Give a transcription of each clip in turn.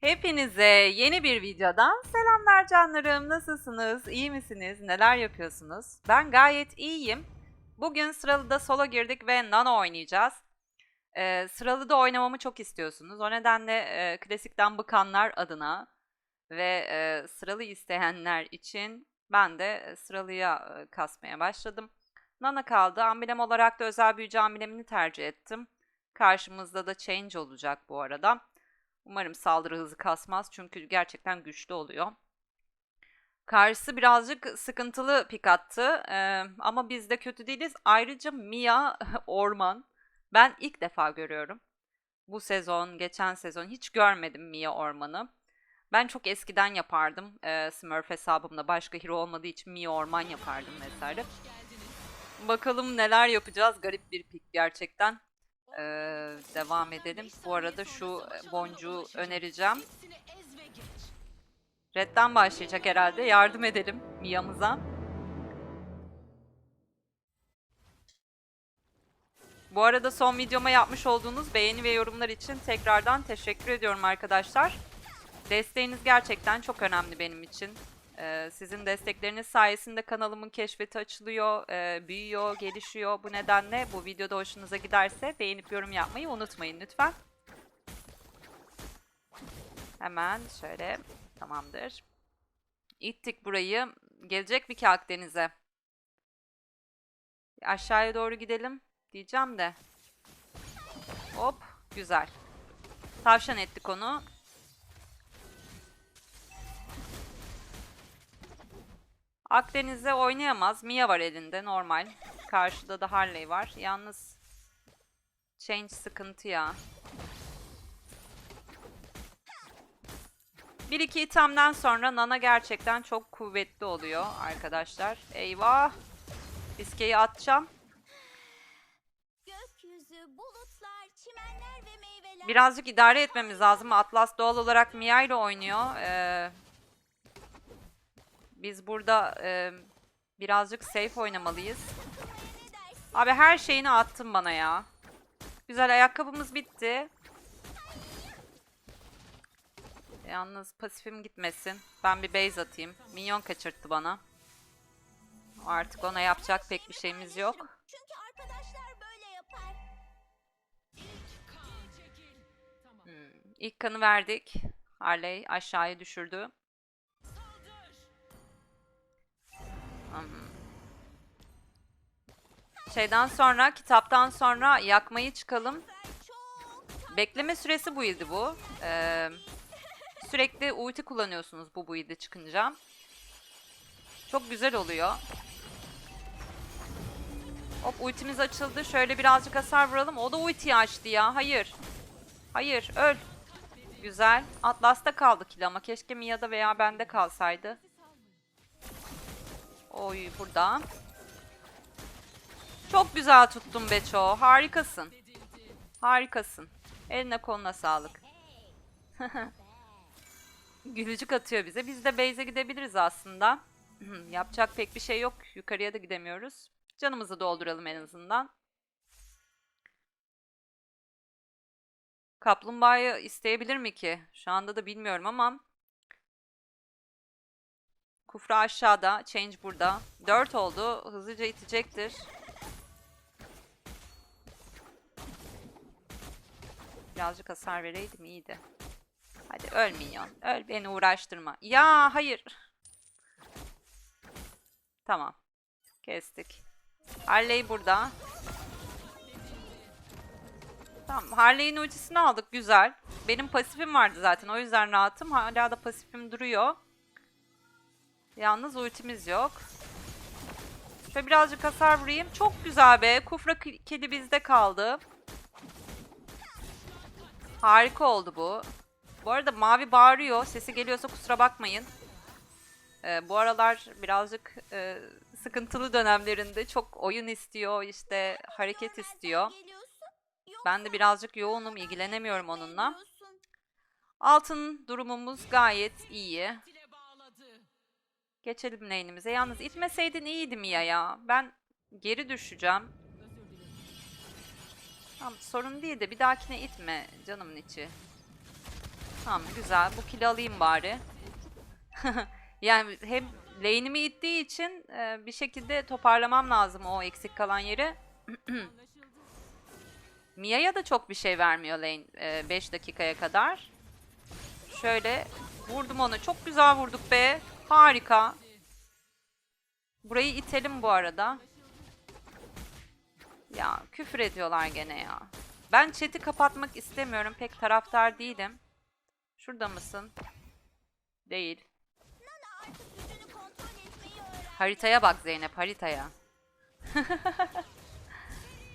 Hepinize yeni bir videodan selamlar canlarım. Nasılsınız? İyi misiniz? Neler yapıyorsunuz? Ben gayet iyiyim. Bugün sıralıda solo girdik ve Nano oynayacağız. Ee, sıralıda oynamamı çok istiyorsunuz. O nedenle e, klasikten bıkanlar adına ve e, sıralı isteyenler için ben de e, sıralıya e, kasmaya başladım. Nana kaldı. Amblem olarak da özel büyücü amblemini tercih ettim. Karşımızda da change olacak bu arada. Umarım saldırı hızı kasmaz çünkü gerçekten güçlü oluyor. Karşısı birazcık sıkıntılı pik attı ee, ama biz de kötü değiliz. Ayrıca Mia orman. Ben ilk defa görüyorum. Bu sezon, geçen sezon hiç görmedim Mia ormanı. Ben çok eskiden yapardım. Ee, Smurf hesabımda başka hero olmadığı için Mia orman yapardım vesaire. Bakalım neler yapacağız. Garip bir pik gerçekten. Ee, devam edelim. Bu arada şu boncuğu önereceğim. Red'den başlayacak herhalde. Yardım edelim Mia'mıza. Bu arada son videoma yapmış olduğunuz beğeni ve yorumlar için tekrardan teşekkür ediyorum arkadaşlar. Desteğiniz gerçekten çok önemli benim için. Ee, sizin destekleriniz sayesinde kanalımın keşfeti açılıyor, e, büyüyor, gelişiyor. Bu nedenle bu videoda hoşunuza giderse beğenip yorum yapmayı unutmayın lütfen. Hemen şöyle tamamdır. İttik burayı. Gelecek bir ki Akdeniz'e. Aşağıya doğru gidelim diyeceğim de. Hop güzel. Tavşan ettik onu. Akdeniz'de oynayamaz. Mia var elinde normal. Karşıda da Harley var. Yalnız Change sıkıntı ya. Bir iki itemden sonra Nana gerçekten çok kuvvetli oluyor arkadaşlar. Eyvah. Fiskeyi atacağım. Gökyüzü, bulutlar, çimenler ve meyveler. Birazcık idare etmemiz lazım. Atlas doğal olarak Mia ile oynuyor. Ee, biz burada e, birazcık safe oynamalıyız. Abi her şeyini attın bana ya. Güzel ayakkabımız bitti. Yalnız pasifim gitmesin. Ben bir base atayım. Minyon kaçırttı bana. Artık ona yapacak pek bir şeyimiz yok. Hmm, İlk kanı verdik. Harley aşağıya düşürdü. Şeyden sonra, kitaptan sonra yakmayı çıkalım. Bekleme süresi buydu bu. Ee, sürekli ulti kullanıyorsunuz bu build'e çıkınca. Çok güzel oluyor. Hop ultimiz açıldı. Şöyle birazcık hasar vuralım. O da ultiyi açtı ya. Hayır. Hayır öl. Güzel. Atlas'ta kaldı kill ama keşke Mia'da veya bende kalsaydı. Oy burada. Çok güzel tuttun Beço. Harikasın. Harikasın. Eline koluna sağlık. Gülücük atıyor bize. Biz de base'e gidebiliriz aslında. Yapacak pek bir şey yok. Yukarıya da gidemiyoruz. Canımızı dolduralım en azından. Kaplumbağayı isteyebilir mi ki? Şu anda da bilmiyorum ama. Kufra aşağıda. Change burada. 4 oldu. Hızlıca itecektir. Birazcık hasar vereydim iyiydi. Hadi öl minyon. Öl beni uğraştırma. Ya hayır. Tamam. Kestik. Harley burada. Tamam. Harley'in ultisini aldık. Güzel. Benim pasifim vardı zaten. O yüzden rahatım. Hala da pasifim duruyor. Yalnız ultimiz yok. Şöyle birazcık hasar vurayım. Çok güzel be. Kufra kedi bizde kaldı. Harika oldu bu. Bu arada mavi bağırıyor. Sesi geliyorsa kusura bakmayın. Ee, bu aralar birazcık e, sıkıntılı dönemlerinde çok oyun istiyor, işte hareket istiyor. Ben de birazcık yoğunum, ilgilenemiyorum onunla. Altın durumumuz gayet iyi. Geçelim lane'imize. Yalnız itmeseydin iyiydi Mia ya. Ben geri düşeceğim. Tamam sorun değil de bir dahakine itme canımın içi. Tamam güzel. Bu kili alayım bari. yani hem lane'imi ittiği için e, bir şekilde toparlamam lazım o eksik kalan yeri. Mia'ya da çok bir şey vermiyor lane 5 dakikaya kadar. Şöyle vurdum onu. Çok güzel vurduk be. Harika. Burayı itelim bu arada. Ya küfür ediyorlar gene ya. Ben chat'i kapatmak istemiyorum. Pek taraftar değilim. Şurada mısın? Değil. Haritaya bak Zeynep, haritaya.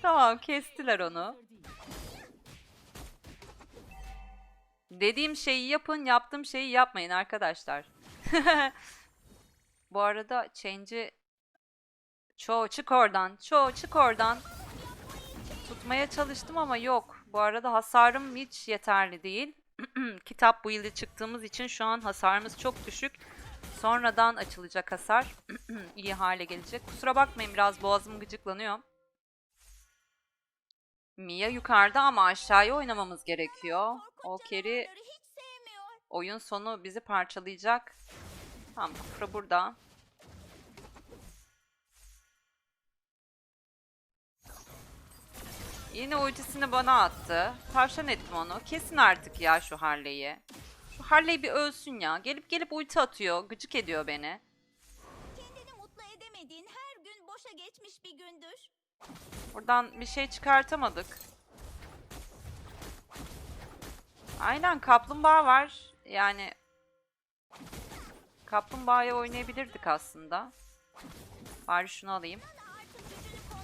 tamam, kestiler onu. Dediğim şeyi yapın, yaptığım şeyi yapmayın arkadaşlar. Bu arada change'i Ço çık oradan. Ço çık oradan. Tutmaya çalıştım ama yok. Bu arada hasarım hiç yeterli değil. Kitap bu yılı çıktığımız için şu an hasarımız çok düşük. Sonradan açılacak hasar iyi hale gelecek. Kusura bakmayın biraz boğazım gıcıklanıyor. Mia yukarıda ama aşağıya oynamamız gerekiyor. O keri. Oyun sonu bizi parçalayacak. Tamam Kufra burada. Yine ultisini bana attı. Tavşan ettim onu. Kesin artık ya şu Harley'i. Şu Harley bir ölsün ya. Gelip gelip ulti atıyor. Gıcık ediyor beni. Kendini mutlu edemediğin her gün boşa geçmiş bir gündür. Buradan bir şey çıkartamadık. Aynen kaplumbağa var. Yani kaplumbağaya oynayabilirdik aslında. Bari şunu alayım.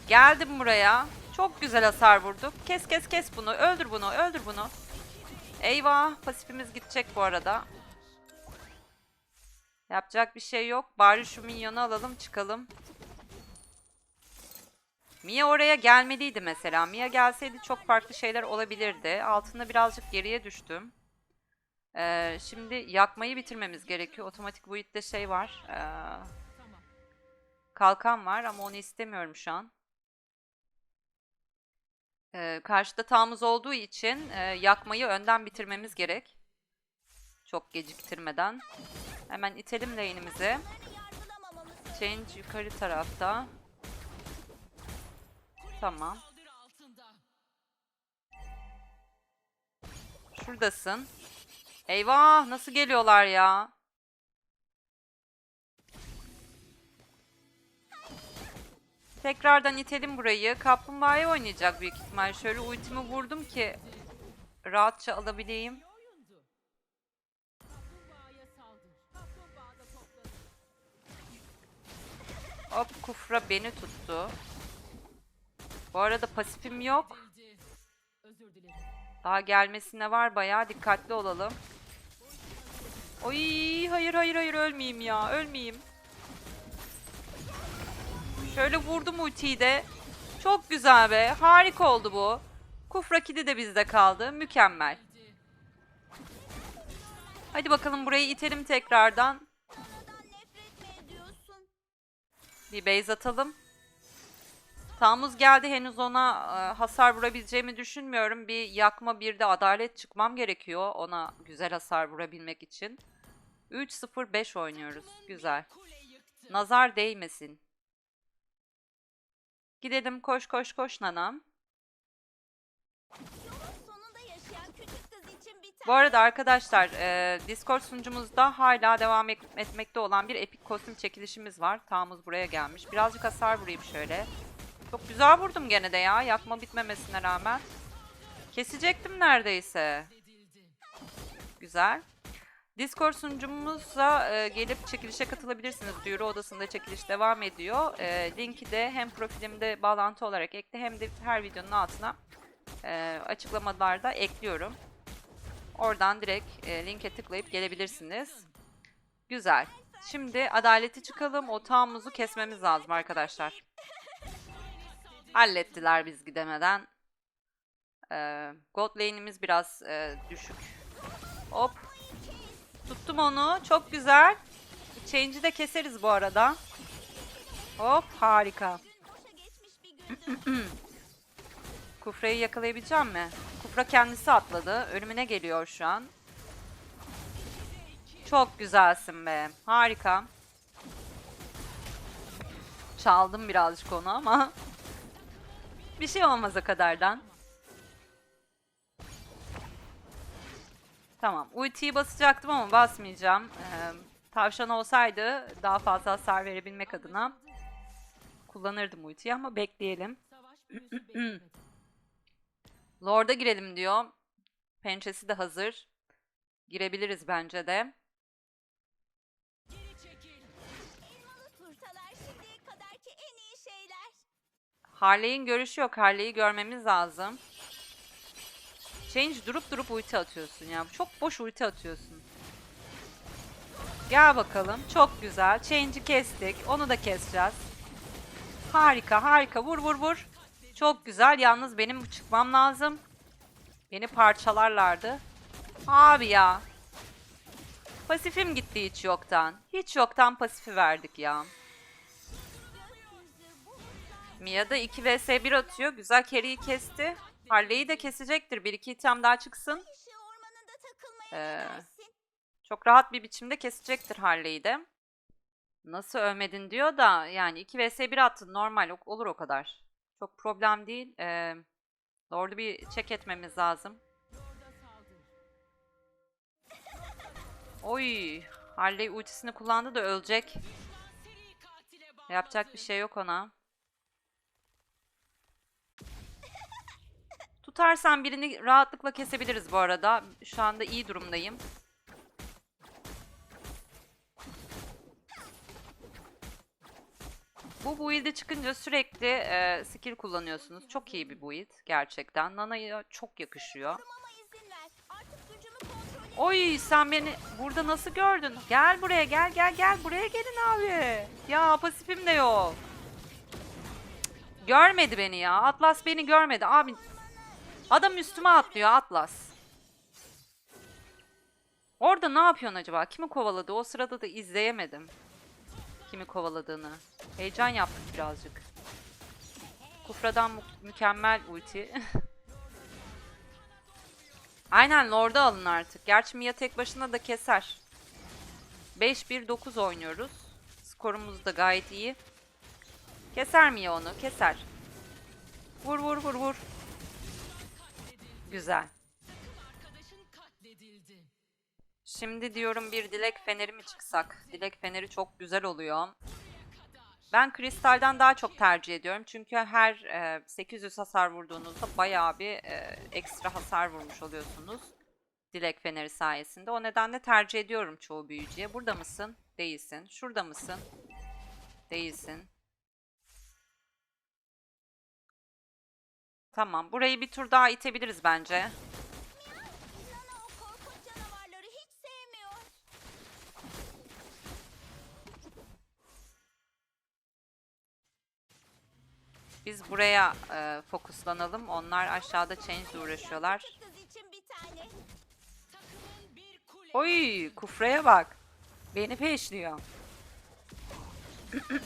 Geldim buraya. Çok güzel hasar vurduk. Kes kes kes bunu. Öldür bunu. Öldür bunu. Eyvah. Pasifimiz gidecek bu arada. Yapacak bir şey yok. Bari şu minyonu alalım çıkalım. Mia oraya gelmeliydi mesela. Mia gelseydi çok farklı şeyler olabilirdi. Altında birazcık geriye düştüm. Ee, şimdi yakmayı bitirmemiz gerekiyor. Otomatik build'de şey var. Ee, kalkan var ama onu istemiyorum şu an. Ee, karşıda tağımız olduğu için e, yakmayı önden bitirmemiz gerek. Çok geciktirmeden. Hemen itelim lane'imizi. Change yukarı tarafta. Tamam. Şuradasın. Eyvah nasıl geliyorlar ya? Tekrardan itelim burayı. Kaplumbağa'ya oynayacak büyük ihtimal. Şöyle ultimi vurdum ki rahatça alabileyim. Hop Kufra beni tuttu. Bu arada pasifim yok. Daha gelmesine var bayağı dikkatli olalım. Oy hayır hayır hayır ölmeyeyim ya ölmeyeyim. Şöyle vurdum ultiyi de. Çok güzel be harika oldu bu. Kufra kidi de bizde kaldı mükemmel. Hadi bakalım burayı itelim tekrardan. Bir base atalım. Tamuz geldi henüz ona e, hasar vurabileceğimi düşünmüyorum. Bir yakma bir de adalet çıkmam gerekiyor ona güzel hasar vurabilmek için. 3-0-5 oynuyoruz. Güzel. Nazar değmesin. Gidelim koş koş koş nanam. Bu arada arkadaşlar e, Discord sunucumuzda hala devam et- etmekte olan bir epik kostüm çekilişimiz var. Tamuz buraya gelmiş. Birazcık hasar vurayım şöyle. Çok güzel vurdum gene de ya. Yakma bitmemesine rağmen. Kesecektim neredeyse. Güzel. Discord sunucumuza e, gelip çekilişe katılabilirsiniz. Duyuru odasında çekiliş devam ediyor. E, linki de hem profilimde bağlantı olarak ekle hem de her videonun altına e, açıklamalarda ekliyorum. Oradan direkt e, linke tıklayıp gelebilirsiniz. Güzel. Şimdi adaleti çıkalım. Otağımızı kesmemiz lazım arkadaşlar. Hallettiler biz gidemeden. Ee, gold lane'imiz biraz e, düşük. Hop. Tuttum onu. Çok güzel. Change'i de keseriz bu arada. Hop harika. Kufra'yı yakalayabileceğim mi? Kufra kendisi atladı. Ölümüne geliyor şu an. Çok güzelsin be. Harika. Çaldım birazcık onu ama. Bir şey olmaz o kadardan. Tamam. Ultiyi basacaktım ama basmayacağım. Ee, tavşan olsaydı daha fazla hasar verebilmek adına kullanırdım ultiyi ama bekleyelim. Lord'a girelim diyor. Pençesi de hazır. Girebiliriz bence de. Harley'in görüşü yok. Harley'i görmemiz lazım. Change durup durup ulti atıyorsun ya. Çok boş ulti atıyorsun. Gel bakalım. Çok güzel. Change'i kestik. Onu da keseceğiz. Harika harika. Vur vur vur. Çok güzel. Yalnız benim çıkmam lazım. Beni parçalarlardı. Abi ya. Pasifim gitti hiç yoktan. Hiç yoktan pasifi verdik ya. Mia da 2 vs 1 atıyor. Güzel carry'i kesti. Harley'i de kesecektir. 1-2 item daha çıksın. Ee? Çok rahat bir biçimde kesecektir Harley'i de. Nasıl ölmedin diyor da yani 2 vs 1 attın normal olur o kadar. Çok problem değil. Ee, Lord'u bir check etmemiz lazım. Oy, Harley ultisini kullandı da ölecek. Yapacak bir şey yok ona. Tutarsan birini rahatlıkla kesebiliriz bu arada. Şu anda iyi durumdayım. Bu build'e çıkınca sürekli e, skill kullanıyorsunuz. Çok iyi bir build gerçekten. Nana'ya çok yakışıyor. Oy sen beni burada nasıl gördün? Gel buraya gel gel gel buraya gelin abi. Ya pasifim de yok. Görmedi beni ya. Atlas beni görmedi abi. Adam üstüme atlıyor Atlas. Orada ne yapıyorsun acaba? Kimi kovaladı? O sırada da izleyemedim. Kimi kovaladığını. Heyecan yaptık birazcık. Kufradan mü- mükemmel ulti. Aynen Lord'u alın artık. Gerçi Mia tek başına da keser. 5-1-9 oynuyoruz. Skorumuz da gayet iyi. Keser Mia onu? Keser. Vur vur vur vur. Güzel. Şimdi diyorum bir dilek feneri mi çıksak? Dilek feneri çok güzel oluyor. Ben kristalden daha çok tercih ediyorum. Çünkü her e, 800 hasar vurduğunuzda bayağı bir e, ekstra hasar vurmuş oluyorsunuz. Dilek feneri sayesinde. O nedenle tercih ediyorum çoğu büyücüye. Burada mısın? Değilsin. Şurada mısın? Değilsin. Tamam. Burayı bir tur daha itebiliriz bence. Biz buraya e, fokuslanalım. Onlar aşağıda change uğraşıyorlar. Oy, kufraya bak. Beni peşliyor.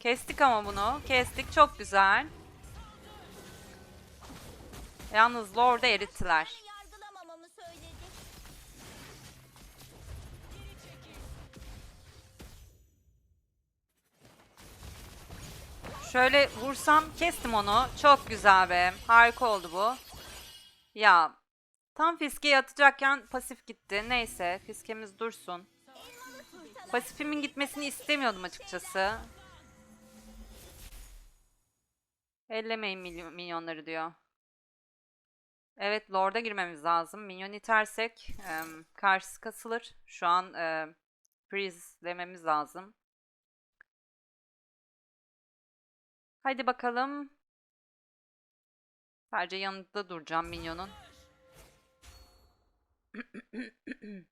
Kestik ama bunu. Kestik. Çok güzel. Yalnız Lord'u erittiler. Şöyle vursam kestim onu. Çok güzel be. Harika oldu bu. Ya tam fiskeye atacakken pasif gitti. Neyse fiskemiz dursun. Pasifimin gitmesini istemiyordum açıkçası. Ellemeyin milyon- minyonları diyor. Evet Lord'a girmemiz lazım. Minyon itersek em, karşısı kasılır. Şu an e, freezelememiz lazım. Haydi bakalım. Sadece yanında duracağım minyonun.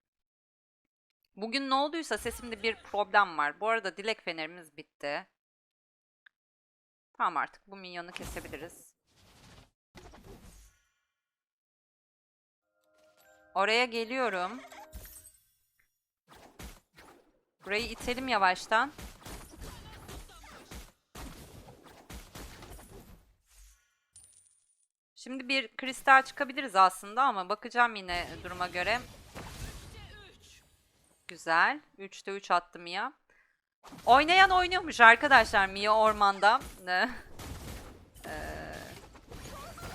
Bugün ne olduysa sesimde bir problem var. Bu arada dilek fenerimiz bitti. Tamam artık bu minyonu kesebiliriz. Oraya geliyorum. Burayı itelim yavaştan. Şimdi bir kristal çıkabiliriz aslında ama bakacağım yine duruma göre. Güzel. 3'te 3 attı Mia. Oynayan oynuyormuş arkadaşlar Mia ormanda. Ee,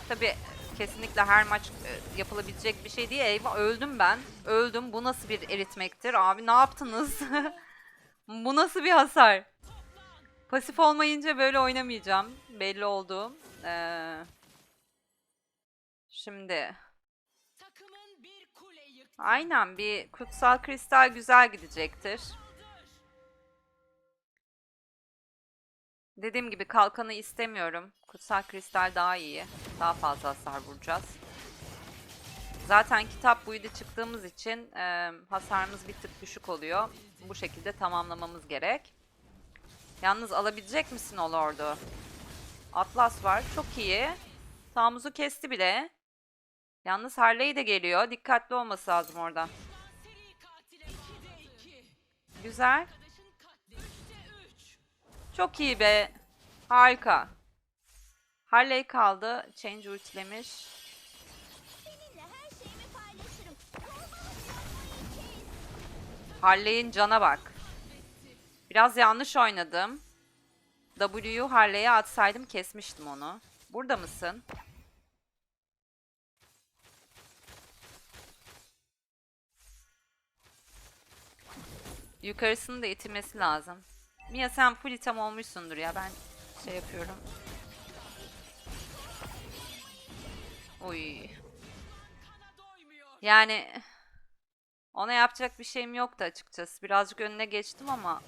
Tabii kesinlikle her maç e, yapılabilecek bir şey değil. Eyvah öldüm ben. Öldüm. Bu nasıl bir eritmektir? Abi ne yaptınız? Bu nasıl bir hasar? Pasif olmayınca böyle oynamayacağım. Belli oldu. Ee, şimdi aynen bir kutsal kristal güzel gidecektir. Dediğim gibi kalkanı istemiyorum. Kutsal kristal daha iyi. Daha fazla hasar vuracağız. Zaten kitap buydu çıktığımız için e, hasarımız bir tık düşük oluyor. Bu şekilde tamamlamamız gerek. Yalnız alabilecek misin o lordu? Atlas var. Çok iyi. Tamuzu kesti bile. Yalnız Harley de geliyor. Dikkatli olması lazım orada. Seri katile 2'de 2. Güzel. Çok iyi be. Harika. Harley kaldı. Change ultilemiş. Harley'in cana bak. Biraz yanlış oynadım. W'yu Harley'e atsaydım kesmiştim onu. Burada mısın? Yukarısını da itilmesi lazım. Mia sen full item olmuşsundur ya ben şey yapıyorum. Doymuyor. Yani ona yapacak bir şeyim yoktu açıkçası. Birazcık önüne geçtim ama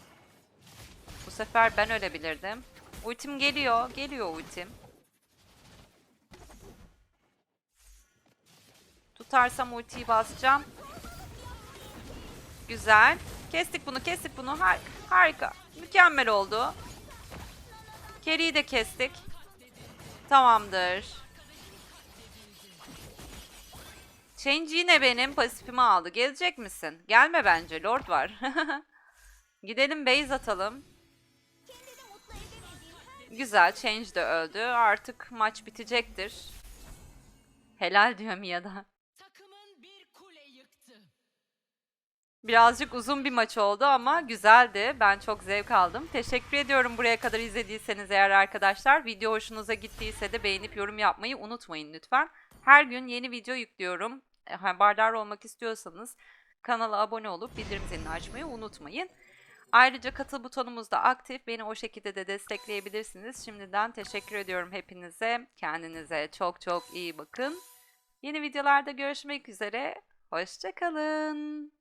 bu sefer ben ölebilirdim. Ultim geliyor. Geliyor ultim. Tutarsam ultiyi basacağım. Güzel. Kestik bunu, kestik bunu. Har- harika. Mükemmel oldu. Carry'i de kestik. Tamamdır. Change yine benim pasifimi aldı. Gelecek misin? Gelme bence. Lord var. Gidelim base atalım. Güzel. Change de öldü. Artık maç bitecektir. Helal diyor Mia da. Takımın bir kule yıktı. Birazcık uzun bir maç oldu ama güzeldi. Ben çok zevk aldım. Teşekkür ediyorum buraya kadar izlediyseniz eğer arkadaşlar. Video hoşunuza gittiyse de beğenip yorum yapmayı unutmayın lütfen. Her gün yeni video yüklüyorum. E, Haberdar olmak istiyorsanız kanala abone olup bildirim zilini açmayı unutmayın. Ayrıca katıl butonumuz da aktif. Beni o şekilde de destekleyebilirsiniz. Şimdiden teşekkür ediyorum hepinize. Kendinize çok çok iyi bakın. Yeni videolarda görüşmek üzere. Hoşçakalın.